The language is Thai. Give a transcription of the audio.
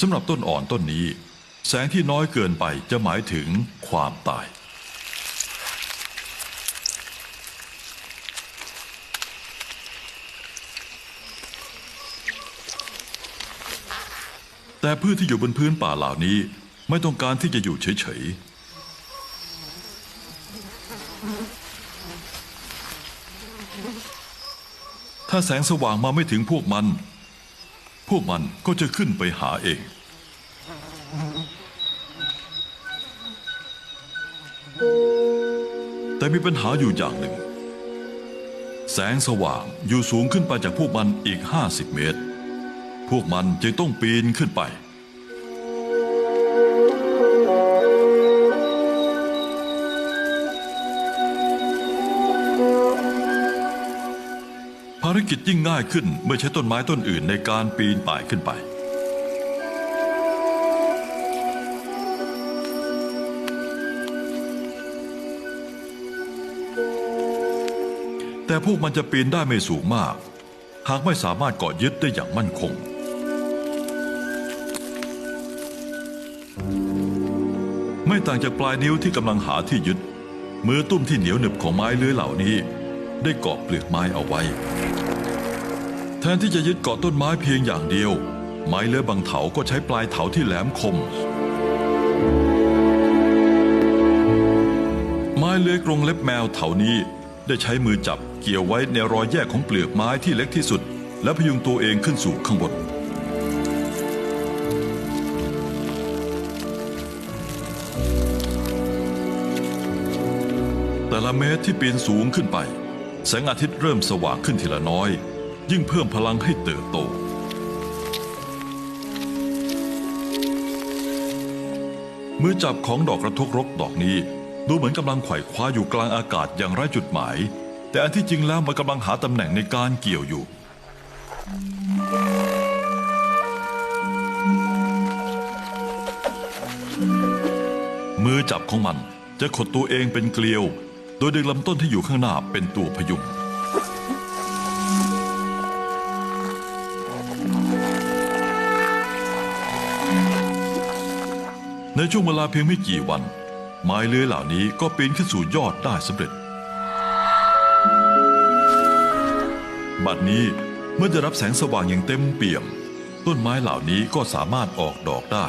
สำหรับต้นอ่อนต้นนี้ แสงที่น้อยเกินไปจะหมายถึงความตาย แต่พืชที่อยู่บนพื้นป่าเหล่านี้ไม่ต้องการที่จะอยู่เฉยๆ ถ้าแสงสว่างมาไม่ถึงพวกมัน พวกมันก็จะขึ้นไปหาเอง แต่มีปัญหาอยู่อย่างหนึ่ง แสงสว่างอยู่สูงขึ้นไปจากพวกมันอีก 50 เมตร พวกมันจึงต้องปีนขึ้นไปารกิจยิ่งง่ายขึ้นเมื่อใช้ต้นไม้ต้นอื่นในการปีนป่ายขึ้นไป แต่พวกมันจะปีนได้ไม่สูงมาก หากไม่สามารถเกาะยึดได้อย่างมั่นคง ไม่ต่างจากปลายนิ้วที่กำลังหาที่ยึด มือตุ้มที่เหนียวหนึบของไม้เลื้อยเหล่านี้ได้เกาะเปลือกไม้เอาไว้ ทนที่จะยึดเกาะต้นไม้เพียงอย่างเดียว ไม้เลื้อยบางเถาก็ใช้ปลายเถาที่แหลมคม ไม้เลื้อยกรงเล็บแมวเถานี้ ได้ใช้มือจับเกี่ยวไว้ในรอยแยกของเปลือกไม้ที่เล็กที่สุด และพยุงตัวเองขึ้นสู่ข้างบนแต่ละเมตรที่ปีนสูงขึ้นไป แสงอาทิตย์เริ่มสว่างขึ้นทีละน้อย ยิ่งเพิ่มพลังให้เติบโต มือจับของดอกกระทกรกดอกนี้ ดูเหมือนกำลังไขว่คว้าอยู่กลางอากาศอย่างไร้จุดหมาย แต่อันที่จริงแล้วมันกำลังหาตำแหน่งในการเกี่ยวอยู่ มือจับของมันจะขดตัวเองเป็นเกลียว โดยดึงลำต้นที่อยู่ข้างหน้าเป็นตัวพยุง ในช่วงเวลาเพียงไม่กี่วัน ไม้เลื้อยเหล่านี้ก็ปีนขึ้นสู่ยอดได้สำเร็จ บัดนี้เมื่อได้รับแสงสว่างอย่างเต็มเปี่ยม ต้นไม้เหล่านี้ก็สามารถออกดอกได้